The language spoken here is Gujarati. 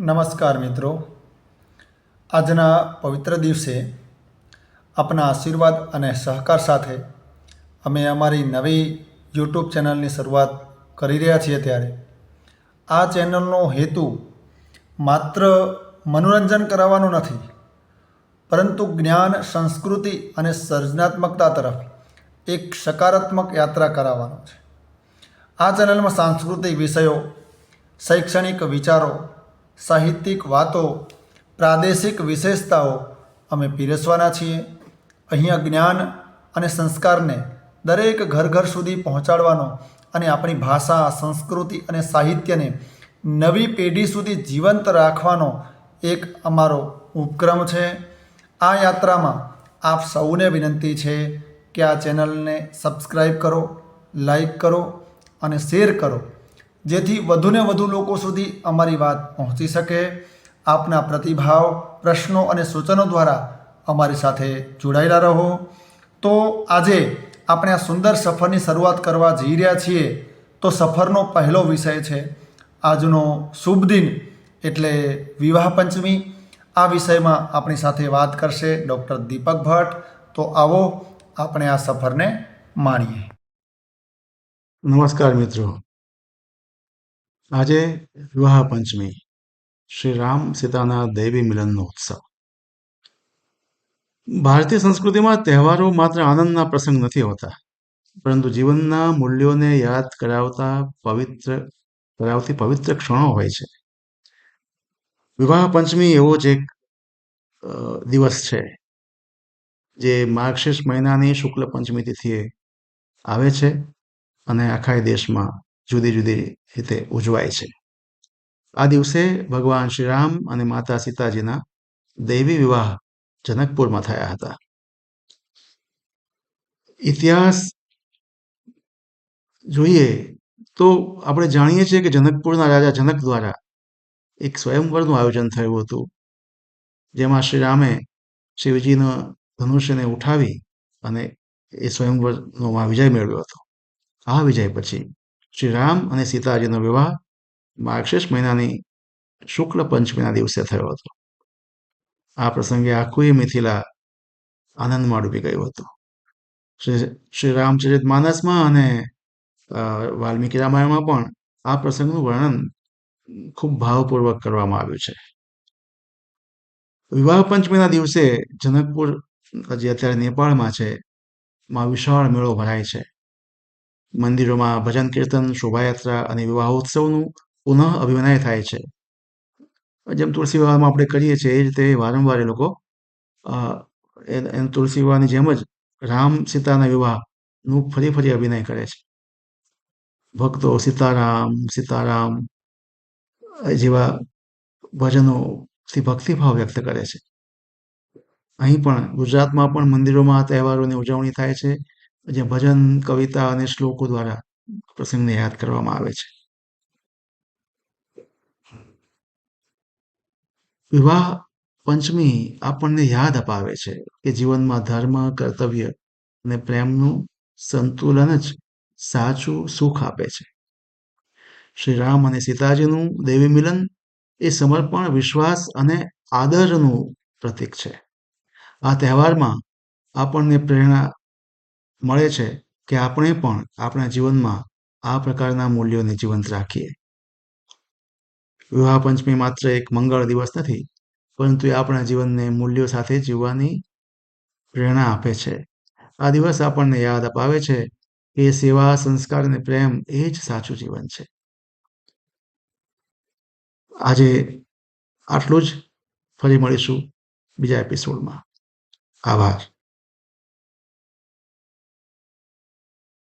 નમસ્કાર મિત્રો. આજના પવિત્ર દિવસે આપના આશીર્વાદ અને સહકાર સાથે અમે અમારી નવી યુટ્યુબ ચેનલની શરૂઆત કરી રહ્યા છીએ ત્યારે. આ ચેનલનો હેતુ માત્ર મનોરંજન કરાવવાનો નથી, પરંતુ જ્ઞાન, સંસ્કૃતિ અને સર્જનાત્મકતા તરફ એક સકારાત્મક યાત્રા કરાવવાનો છે. આ ચેનલમાં સાંસ્કૃતિક વિષયો, શૈક્ષણિક વિચારો સાહિત્યિક વાતો, પ્રાદેશિક વિશેષતાઓ અમે પીરસવાના છીએ. અહીંયા જ્ઞાન અને સંસ્કારને દરેક ઘર ઘર સુધી પહોંચાડવાનો અને આપણી ભાષા, સંસ્કૃતિ અને સાહિત્યને નવી પેઢી સુધી જીવંત રાખવાનો એક અમારો ઉપક્રમ છે. આ યાત્રામાં આપ સૌને વિનંતી છે કે આ ચેનલને સબસ્ક્રાઈબ કરો લાઈક કરો અને શેર કરો. જેથી વધુને વધુ લોકો સુધી અમારી વાત પહોંચી શકે. આપના પ્રતિભાવ, પ્રશ્નો અને સૂચનો દ્વારા અમારી સાથે જોડાયેલા રહો. તો આજે આપણે આ સુંદર સફરની શરૂઆત કરવા જઈ રહ્યા છીએ. તો સફરનો પહેલો વિષય છે. આજનો શુભ દિન એટલે વિવાહ પંચમી. આ વિષયમાં આપણી સાથે વાત કરશે ડૉક્ટર દીપક ભટ્ટ. તો આવો આપણે આ સફરને માણીએ. નમસ્કાર મિત્રો. આજે વિવાહ પંચમી શ્રી રામ સીતાના દૈવી મિલનનો ઉત્સવ. ભારતીય સંસ્કૃતિમાં તહેવારો માત્ર આનંદના પ્રસંગ નથી હોતા, પરંતુ જીવનના મૂલ્યોને યાદ કરાવતા પવિત્ર, કરાવતી પવિત્ર ક્ષણો હોય છે. વિવાહ પંચમી એવો જ એક દિવસ છે, જે માર્ગશીર્ષ મહિનાની શુક્લ પંચમી તિથિએ આવે છે અને આખા દેશમાં જુદી જુદી રીતે ઉજવાય છે. આ દિવસે ભગવાન શ્રી રામ અને માતા સીતાજીના દૈવી વિવાહ જનકપુરમાં થયા હતા. ઇતિહાસ જોઈએ તો આપણે જાણીએ છીએ કે જનકપુરના રાજા જનક દ્વારા એક સ્વયંવરનું આયોજન થયું હતું. જેમાં શ્રીરામે શિવજીનો ધનુષ્યને ઉઠાવી અને એ સ્વયંવરનો વિજય મેળવ્યો હતો. આ વિજય પછી શ્રી રામ અને સીતાજીનો વિવાહ માર્ગશીર્ષ મહિનાની શુક્લ પંચમીના દિવસે થયો હતો. આ પ્રસંગે આખું મિથિલા આનંદમાં ડૂબી ગયું હતું. શ્રી શ્રી રામચરિત માનસમાં અને વાલ્મીકી રામાયણમાં પણ આ પ્રસંગનું વર્ણન ખૂબ ભાવપૂર્વક કરવામાં આવ્યું છે. વિવાહ પંચમીના દિવસે જનકપુર, જે અત્યારે નેપાળમાં છે, માં વિશાળ મેળો ભરાય છે. મંદિરોમાં ભજન કીર્તન, શોભાયાત્રા અને વિવાહોત્સવનું પુનઃ અભિનય થાય છે. જેમ તુલસી વિવાહમાં આપણે કરીએ છીએ એ રીતે વારંવાર એ લોકો તુલસી વિવાહની જેમ જ રામ સીતાના વિવાહનું ફરી ફરી અભિનય કરે છે. ભક્તો સીતારામ સીતારામ જેવા ભજનોથી ભક્તિભાવ વ્યક્ત કરે છે. અહીં પણ ગુજરાતમાં પણ મંદિરોમાં તહેવારોની ઉજવણી થાય છે. જે ભજન, કવિતા અને શ્લોકો દ્વારા પ્રસંગને યાદ કરવામાં આવે છે. વિવાહ પંચમી આપણને યાદ અપાવે છે કે જીવનમાં ધર્મ, કર્તવ્ય અને પ્રેમનું સંતુલન જ સાચું સુખ આપે છે. શ્રી રામ અને સીતાજીનું દેવી મિલન એ સમર્પણ, વિશ્વાસ અને આદરનું પ્રતીક છે. આ તહેવારમાં આપણને પ્રેરણા મળે છે કે આપણે પણ આપણા જીવનમાં આ પ્રકારના મૂલ્યોને જીવંત રાખીએ. વિવાહ પંચમી માત્ર એક મંગળ દિવસ નથી, પરંતુ એ આપણા જીવનને મૂલ્યો સાથે જીવવાની પ્રેરણા આપે છે. આ દિવસ આપણને યાદ અપાવે છે કે સેવા, સંસ્કાર અને પ્રેમ એ જ સાચું જીવન છે. આજે આટલું જ. ફરી મળીશું બીજા એપિસોડમાં આભાર.